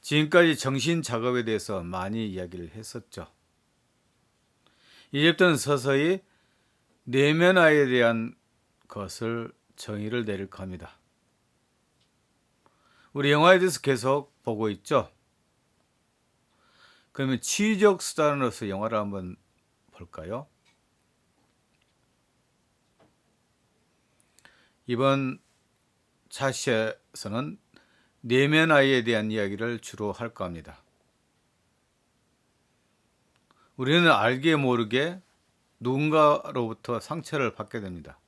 지금까지 정신 작업에 대해서 많이 이야기를 했었죠. 이제부터는 서서히 내면화에 대한 것을 정의를 내릴 겁니다. 우리 영화에 대해서 계속 보고 있죠. 그러면 치유적 수단으로서 영화를 한번 볼까요? 이번 차시에서는 내면 아이에 대한 이야기를 주로 할까 합니다. 우리는 알게 모르게 누군가로부터 상처를 받게 됩니다.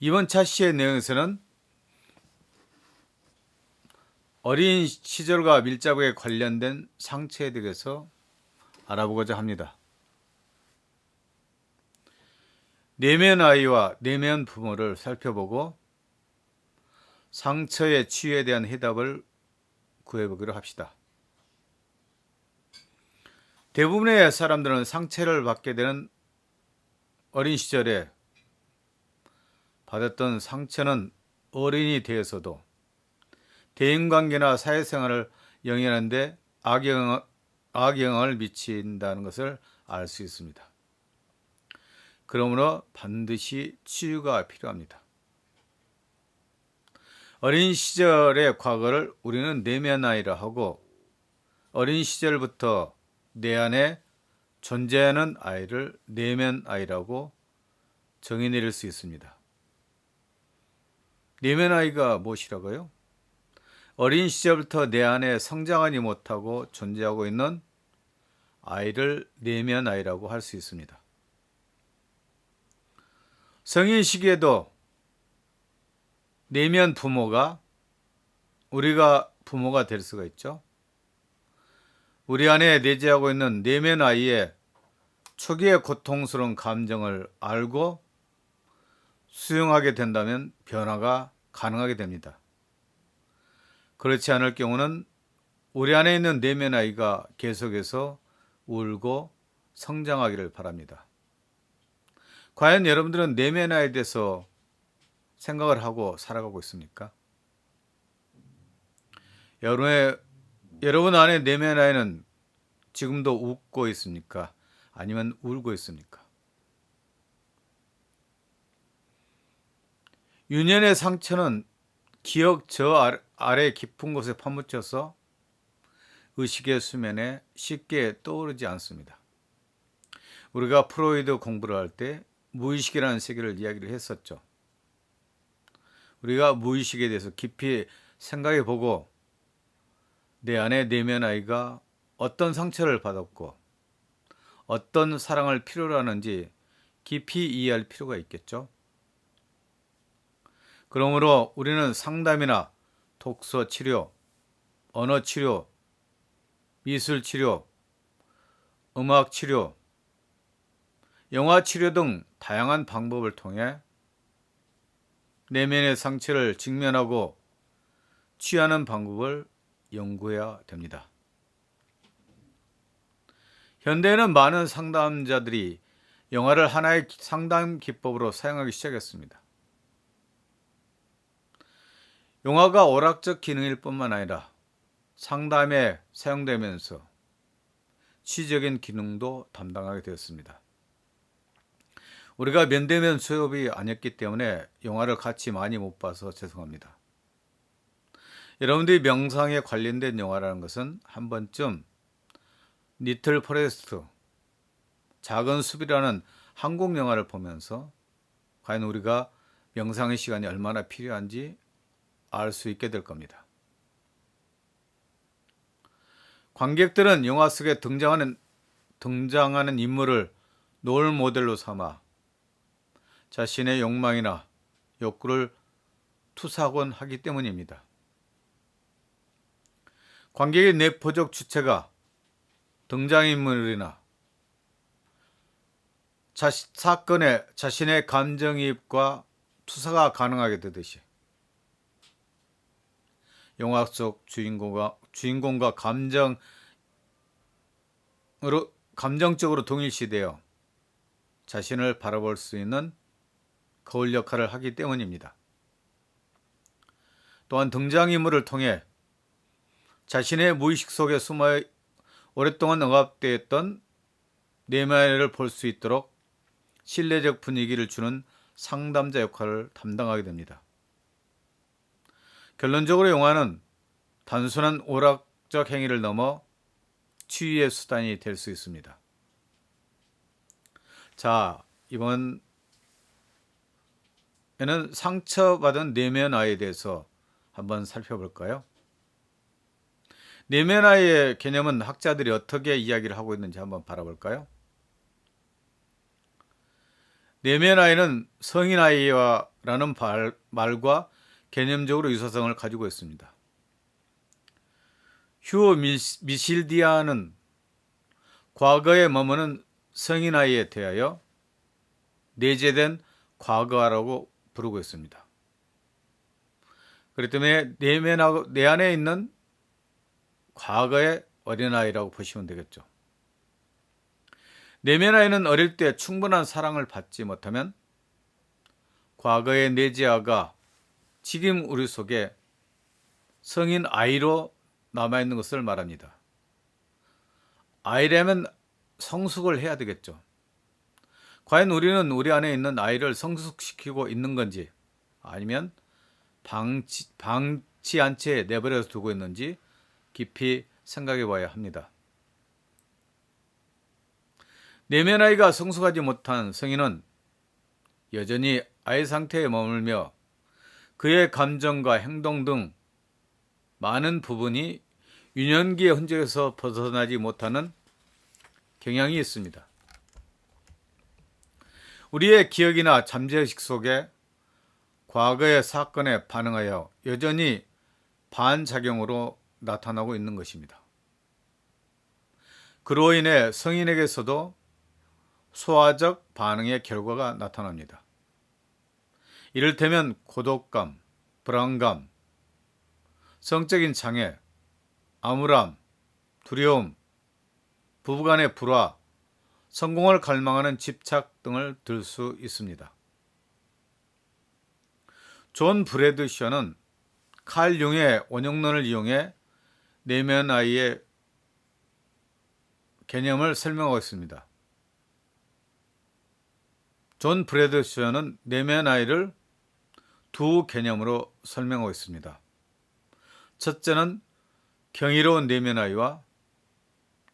이번 차시의 내용에서는 어린 시절과 밀접하게 관련된 상처에 대해서 알아보고자 합니다. 내면 아이와 내면 부모를 살펴보고 상처의 치유에 대한 해답을 구해보기로 합시다. 대부분의 사람들은 상처를 받게 되는 어린 시절에 받았던 상처는 어린이 되어서도 대인관계나 사회생활을 영위하는데 악영, 악영향을 미친다는 것을 알 수 있습니다. 그러므로 반드시 치유가 필요합니다. 어린 시절의 과거를 우리는 내면 아이라 하고 어린 시절부터 내 안에 존재하는 아이를 내면 아이라고 정의 내릴 수 있습니다. 내면 아이가 무엇이라고요? 어린 시절부터 내 안에 성장하지 못하고 존재하고 있는 아이를 내면 아이라고 할 수 있습니다. 성인 시기에도 내면 부모가 우리가 부모가 될 수가 있죠. 우리 안에 내재하고 있는 내면 아이의 초기의 고통스러운 감정을 알고 수용하게 된다면 변화가 가능하게 됩니다. 그렇지 않을 경우는 우리 안에 있는 내면 아이가 계속해서 울고 성장하기를 바랍니다. 과연 여러분들은 내면 아이에 대해서 생각을 하고 살아가고 있습니까? 여러분의 여러분 안에 내면 아이는 지금도 웃고 있습니까? 아니면 울고 있습니까? 유년의 상처는 기억 저 아래 깊은 곳에 파묻혀서 의식의 수면에 쉽게 떠오르지 않습니다. 우리가 프로이드 공부를 할 때 무의식이라는 세계를 이야기를 했었죠. 우리가 무의식에 대해서 깊이 생각해 보고 내 안에 내면 아이가 어떤 상처를 받았고 어떤 사랑을 필요로 하는지 깊이 이해할 필요가 있겠죠. 그러므로 우리는 상담이나 독서 치료, 언어 치료, 미술 치료, 음악 치료, 영화 치료 등 다양한 방법을 통해 내면의 상처를 직면하고 취하는 방법을 연구해야 됩니다. 현대에는 많은 상담자들이 영화를 하나의 상담 기법으로 사용하기 시작했습니다. 영화가 오락적 기능일 뿐만 아니라 상담에 사용되면서 시적인 기능도 담당하게 되었습니다. 우리가 면대면 수업이 아니었기 때문에 영화를 같이 많이 못 봐서 죄송합니다. 여러분들이 명상에 관련된 영화라는 것은 한 번쯤 니틀 포레스트 작은 숲이라는 한국 영화를 보면서 과연 우리가 명상의 시간이 얼마나 필요한지 알 수 있게 될 겁니다. 관객들은 영화 속에 등장하는 등장하는 인물을 롤 모델로 삼아 자신의 욕망이나 욕구를 투사곤 하기 때문입니다. 관객의 내포적 주체가 등장인물이나 자, 사건에 자신의 감정이입과 투사가 가능하게 되듯이 영화 속 주인공과 주인공과 감정으로 감정적으로 동일시되어 자신을 바라볼 수 있는 거울 역할을 하기 때문입니다. 또한 등장인물을 통해 자신의 무의식 속에 숨어 오랫동안 억압되어 있던 내면을 볼 수 있도록 신뢰적 분위기를 주는 상담자 역할을 담당하게 됩니다. 결론적으로 영화는 단순한 오락적 행위를 넘어 치유의 수단이 될 수 있습니다. 자, 이번 에는 상처받은 내면 아이에 대해서 한번 살펴볼까요? 내면 아이의 개념은 학자들이 어떻게 이야기를 하고 있는지 한번 바라볼까요? 내면 아이는 성인 아이와라는 말과 개념적으로 유사성을 가지고 있습니다. 휴 미실디아는 과거에 머무는 성인 아이에 대하여 내재된 과거라고 부르고 있습니다. 그렇기 때문에 내면하고 내 안에 있는 과거의 어린아이라고 보시면 되겠죠. 내면아이는 어릴 때 충분한 사랑을 받지 못하면 과거의 내지아가 지금 우리 속에 성인 아이로 남아있는 것을 말합니다. 아이라면 성숙을 해야 되겠죠. 과연 우리는 우리 안에 있는 아이를 성숙시키고 있는 건지 아니면 방치, 방치 않채 내버려 두고 있는지 깊이 생각해 봐야 합니다. 내면 아이가 성숙하지 못한 성인은 여전히 아이 상태에 머물며 그의 감정과 행동 등 많은 부분이 유년기의 흔적에서 벗어나지 못하는 경향이 있습니다. 우리의 기억이나 잠재의식 속에 과거의 사건에 반응하여 여전히 반작용으로 나타나고 있는 것입니다. 그로 인해 성인에게서도 소화적 반응의 결과가 나타납니다. 이를테면 고독감, 불안감, 성적인 장애, 암울함, 두려움, 부부간의 불화, 성공을 갈망하는 집착 등을 들 수 있습니다. 존 브래드 셔는 칼 융의 원형론을 이용해 내면 아이의 개념을 설명하고 있습니다. 존 브래드 셔는 내면 아이를 두 개념으로 설명하고 있습니다. 첫째는 경이로운 내면 아이와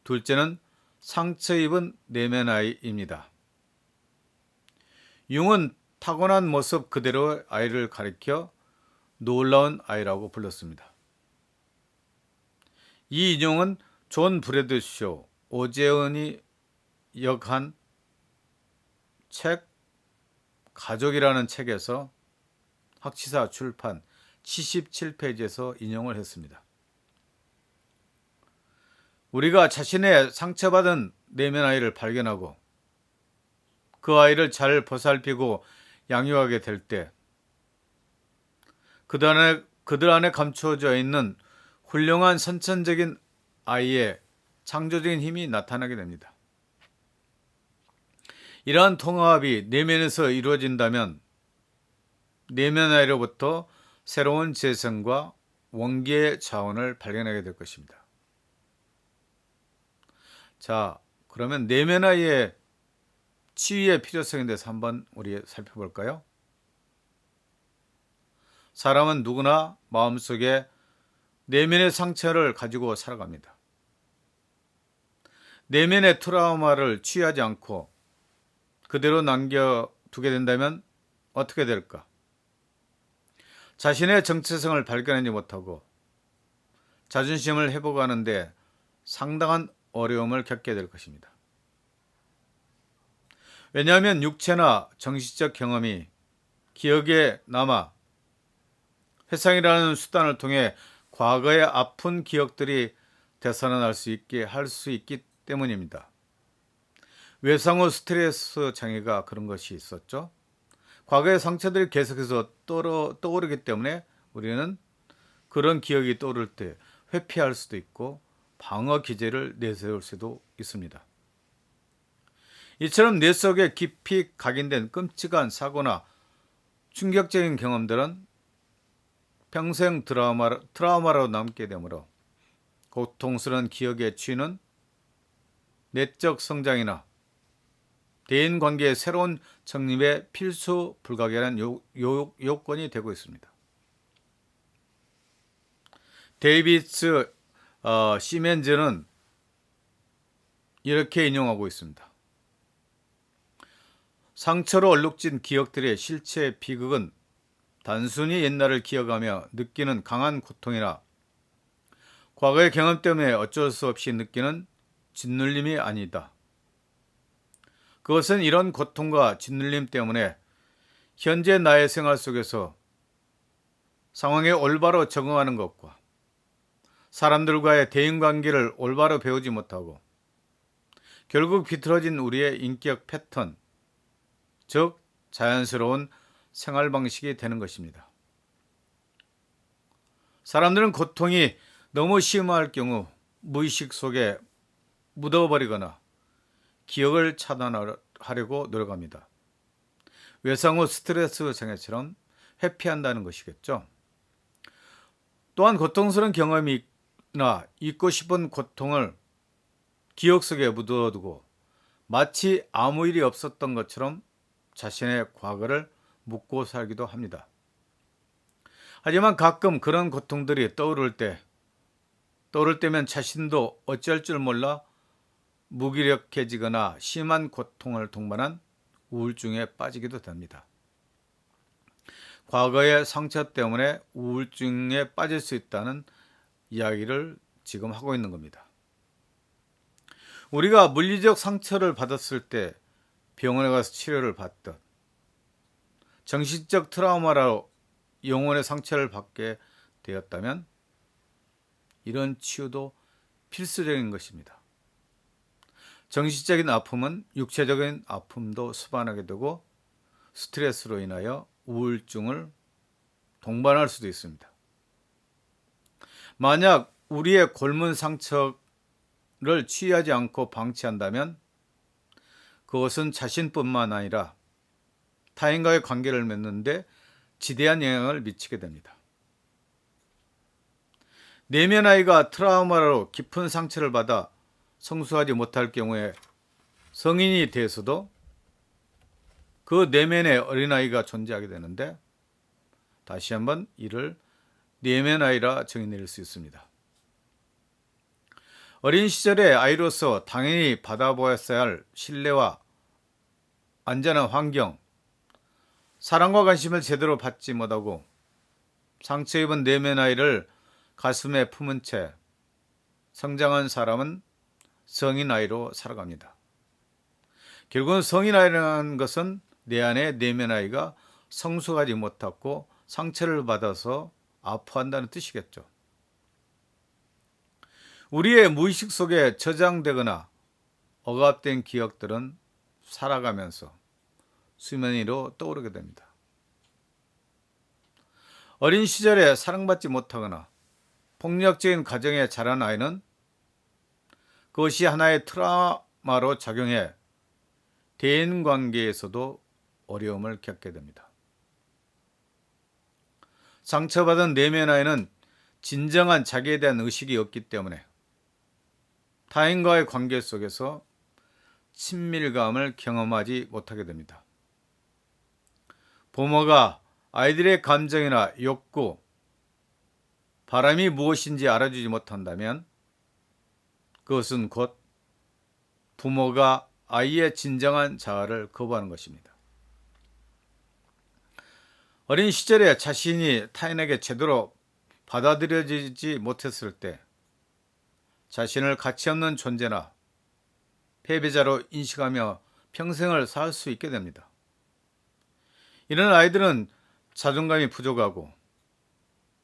둘째는 상처 입은 내면 아이입니다. 융은 타고난 모습 그대로 아이를 가리켜 놀라운 아이라고 불렀습니다. 이 인용은 존 브래드쇼, 오재은이 역한 책 가족이라는 책에서 학치사 출판 77페이지에서 인용을 했습니다. 우리가 자신의 상처받은 내면 아이를 발견하고 그 아이를 잘 보살피고 양육하게 될 때 그들 안에, 그들 안에 감추어져 있는 훌륭한 선천적인 아이의 창조적인 힘이 나타나게 됩니다. 이러한 통합이 내면에서 이루어진다면 내면 아이로부터 새로운 재성과 원기의 자원을 발견하게 될 것입니다. 자, 그러면 내면 아이의 치유의 필요성에 대해서 한번 우리 살펴볼까요? 사람은 누구나 마음속에 내면의 상처를 가지고 살아갑니다. 내면의 트라우마를 취하지 않고 그대로 남겨두게 된다면 어떻게 될까? 자신의 정체성을 발견하지 못하고 자존심을 회복하는데 상당한 어려움을 겪게 될 것입니다. 왜냐하면 육체나 정신적 경험이 기억에 남아 회상이라는 수단을 통해 과거의 아픈 기억들이 되살아날 수 있게 할 수 있기 때문입니다. 외상후 스트레스 장애가 그런 것이 있었죠. 과거의 상처들이 계속해서 떠오르, 떠오르기 때문에 우리는 그런 기억이 떠오를 때 회피할 수도 있고 방어 기제를 내세울 수도 있습니다. 이처럼 뇌 속에 깊이 각인된 끔찍한 사고나 충격적인 경험들은 평생 트라우마, 트라우마로 남게 되므로 고통스러운 기억의 취는 내적 성장이나 대인 관계의 새로운 정립에 필수 불가결한 요, 요, 요건이 되고 있습니다. 데이비스 어, 시멘즈는 이렇게 인용하고 있습니다. 상처로 얼룩진 기억들의 실체 비극은 단순히 옛날을 기억하며 느끼는 강한 고통이나 과거의 경험 때문에 어쩔 수 없이 느끼는 짓눌림이 아니다. 그것은 이런 고통과 짓눌림 때문에 현재 나의 생활 속에서 상황에 올바로 적응하는 것과 사람들과의 대인 관계를 올바로 배우지 못하고 결국 비틀어진 우리의 인격 패턴, 즉 자연스러운 생활 방식이 되는 것입니다. 사람들은 고통이 너무 심할 경우 무의식 속에 묻어버리거나 기억을 차단하려고 노력합니다. 외상 후 스트레스 장애처럼 회피한다는 것이겠죠. 또한 고통스러운 경험이 나 잊고 싶은 고통을 기억 속에 묻어두고 마치 아무 일이 없었던 것처럼 자신의 과거를 묻고 살기도 합니다. 하지만 가끔 그런 고통들이 떠오를 때, 떠오를 때면 자신도 어쩔 줄 몰라 무기력해지거나 심한 고통을 동반한 우울증에 빠지기도 됩니다. 과거의 상처 때문에 우울증에 빠질 수 있다는 이야기를 지금 하고 있는 겁니다. 우리가 물리적 상처를 받았을 때 병원에 가서 치료를 받듯 정신적 트라우마로 영혼의 상처를 받게 되었다면 이런 치유도 필수적인 것입니다. 정신적인 아픔은 육체적인 아픔도 수반하게 되고 스트레스로 인하여 우울증을 동반할 수도 있습니다. 만약 우리의 골문 상처를 치유하지 않고 방치한다면 그것은 자신뿐만 아니라 타인과의 관계를 맺는데 지대한 영향을 미치게 됩니다. 내면 아이가 트라우마로 깊은 상처를 받아 성수하지 못할 경우에 성인이 돼서도 그 내면에 어린아이가 존재하게 되는데 다시 한번 이를 내면아이라 정의내릴 수 있습니다. 어린 시절의 아이로서 당연히 받아보았어야 할 신뢰와 안전한 환경, 사랑과 관심을 제대로 받지 못하고 상처 입은 내면 아이를 가슴에 품은 채 성장한 사람은 성인 아이로 살아갑니다. 결국은 성인 아이라는 것은 내 안에 내면 아이가 성숙하지 못하고 상처를 받아서 아파한다는 뜻이겠죠. 우리의 무의식 속에 저장되거나 억압된 기억들은 살아가면서 수면 위로 떠오르게 됩니다. 어린 시절에 사랑받지 못하거나 폭력적인 가정에 자란 아이는 그것이 하나의 트라우마로 작용해 대인 관계에서도 어려움을 겪게 됩니다. 상처받은 내면 아이는 진정한 자기에 대한 의식이 없기 때문에 타인과의 관계 속에서 친밀감을 경험하지 못하게 됩니다. 부모가 아이들의 감정이나 욕구, 바람이 무엇인지 알아주지 못한다면 그것은 곧 부모가 아이의 진정한 자아를 거부하는 것입니다. 어린 시절에 자신이 타인에게 제대로 받아들여지지 못했을 때 자신을 가치 없는 존재나 패배자로 인식하며 평생을 살 수 있게 됩니다. 이런 아이들은 자존감이 부족하고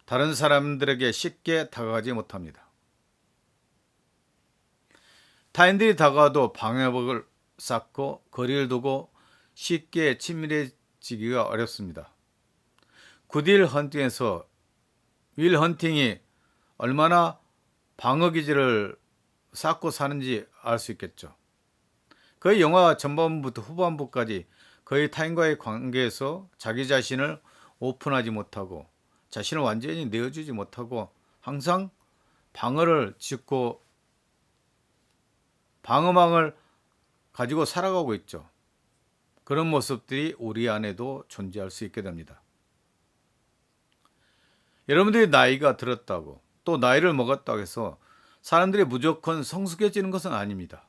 다른 사람들에게 쉽게 다가가지 못합니다. 타인들이 다가와도 방해복을 쌓고 거리를 두고 쉽게 친밀해지기가 어렵습니다. 굿윌 헌팅에서 윌 헌팅이 얼마나 방어 기지를 쌓고 사는지 알 수 있겠죠. 그 영화 전반부터 후반부까지 거의 타인과의 관계에서 자기 자신을 오픈하지 못하고 자신을 완전히 내어주지 못하고 항상 방어를 짓고 방어망을 가지고 살아가고 있죠. 그런 모습들이 우리 안에도 존재할 수 있게 됩니다. 여러분들이 나이가 들었다고 또 나이를 먹었다고 해서 사람들이 무조건 성숙해지는 것은 아닙니다.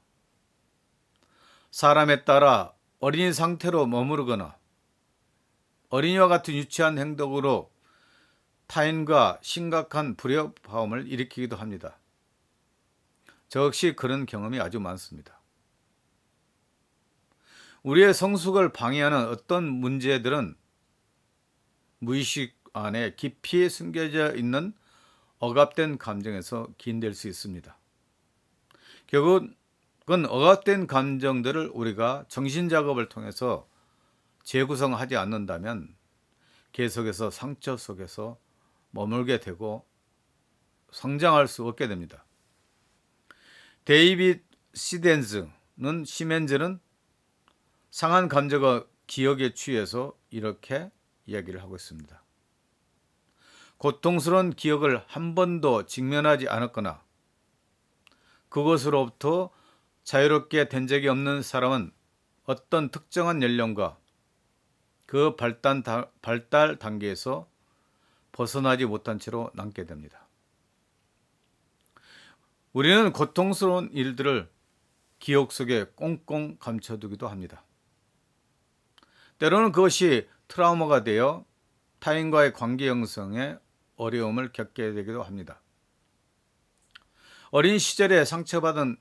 사람에 따라 어린이 상태로 머무르거나 어린이와 같은 유치한 행동으로 타인과 심각한 불협화음을 일으키기도 합니다. 저 역시 그런 경험이 아주 많습니다. 우리의 성숙을 방해하는 어떤 문제들은 무의식 안에 깊이 숨겨져 있는 억압된 감정에서 기인될 수 있습니다. 결국은 억압된 감정들을 우리가 정신 작업을 통해서 재구성하지 않는다면 계속해서 상처 속에서 머물게 되고 성장할 수 없게 됩니다. 데이빗 시덴즈는 시멘즈는 상한 감정과 기억에 취해서 이렇게 이야기를 하고 있습니다. 고통스러운 기억을 한 번도 직면하지 않았거나 그것으로부터 자유롭게 된 적이 없는 사람은 어떤 특정한 연령과 그 발달, 발달 단계에서 벗어나지 못한 채로 남게 됩니다. 우리는 고통스러운 일들을 기억 속에 꽁꽁 감춰두기도 합니다. 때로는 그것이 트라우마가 되어 타인과의 관계 형성에 어려움을 겪게 되기도 합니다. 어린 시절에 상처받은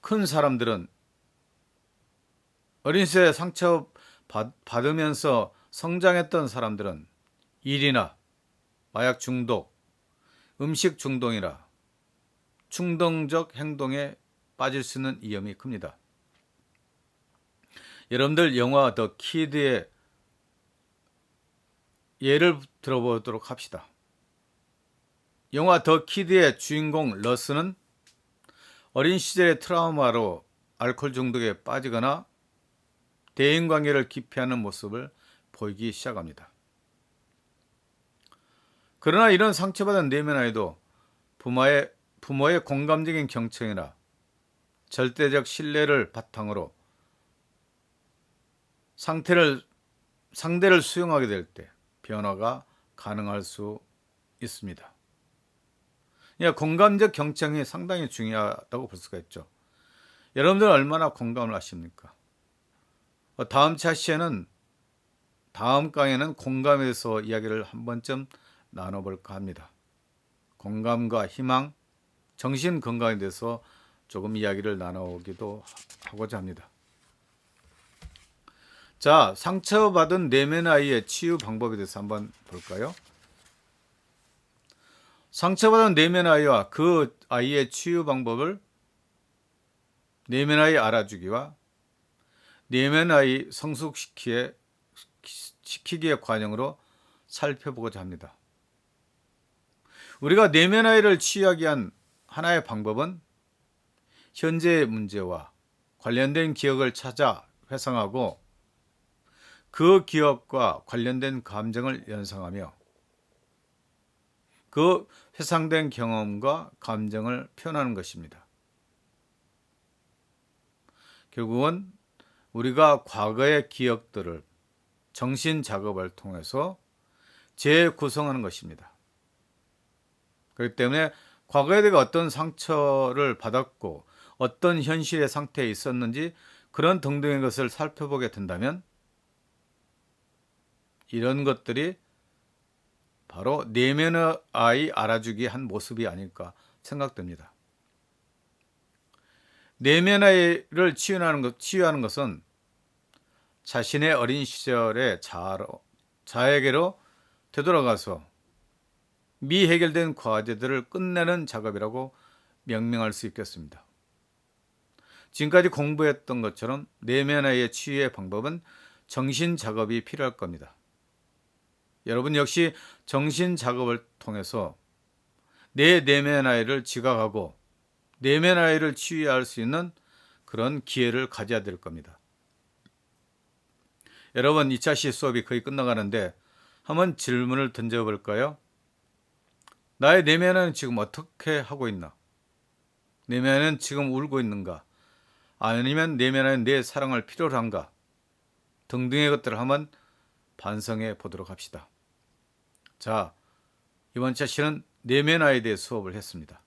큰 사람들은 어린 시절에 상처 받으면서 성장했던 사람들은 일이나 마약 중독, 음식 중독이나 충동적 행동에 빠질 수 있는 위험이 큽니다. 여러분들 영화 더 키드의 예를 들어보도록 합시다. 영화 더 키드의 주인공 러스는 어린 시절의 트라우마로 알코올 중독에 빠지거나 대인 관계를 기피하는 모습을 보이기 시작합니다. 그러나 이런 상처받은 내면 아이도 부모의, 부모의 공감적인 경청이나 절대적 신뢰를 바탕으로 상태를, 상대를 수용하게 될 때 변화가 가능할 수 있습니다. 그러니까 공감적 경청이 상당히 중요하다고 볼 수가 있죠. 여러분들 얼마나 공감을 하십니까? 어, 다음 차 시에는 다음 강에는 공감에 대해서 이야기를 한 번쯤 나눠볼까 합니다. 공감과 희망, 정신 건강에 대해서 조금 이야기를 나누기도 하고자 합니다. 자, 상처받은 내면 아이의 치유 방법에 대해서 한번 볼까요? 상처받은 내면 아이와 그 아이의 치유 방법을 내면 아이 알아주기와 내면 아이 성숙시키기의 과정으로 살펴보고자 합니다. 우리가 내면 아이를 치유하기 위한 하나의 방법은 현재의 문제와 관련된 기억을 찾아 회상하고 그 기억과 관련된 감정을 연상하며 그 회상된 경험과 감정을 표현하는 것입니다. 결국은 우리가 과거의 기억들을 정신 작업을 통해서 재구성하는 것입니다. 그렇기 때문에 과거에 내가 어떤 상처를 받았고 어떤 현실의 상태에 있었는지 그런 등등의 것을 살펴보게 된다면 이런 것들이 바로 내면의 아이 알아주기 한 모습이 아닐까 생각됩니다. 내면 아이를 치유하는 것, 치유하는 것은 자신의 어린 시절의 자로, 자에게로 되돌아가서 미해결된 과제들을 끝내는 작업이라고 명명할 수 있겠습니다. 지금까지 공부했던 것처럼 내면의 치유의 방법은 정신 작업이 필요할 겁니다. 여러분 역시 정신 작업을 통해서 내 내면 아이를 지각하고 내면 아이를 치유할 수 있는 그런 기회를 가져야 될 겁니다. 여러분 2차 시 수업이 거의 끝나가는데 한번 질문을 던져볼까요? 나의 내면은 지금 어떻게 하고 있나? 내면은 지금 울고 있는가? 아니면 내면은 내 사랑을 필요로 한가? 등등의 것들을 한번 반성해 보도록 합시다. 자, 이번 차시는 내면화에 대해 수업을 했습니다.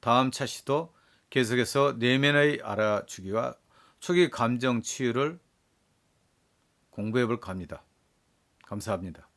다음 차시도 계속해서 내면의 알아주기와 초기 감정 치유를 공부해 볼까 합니다. 감사합니다.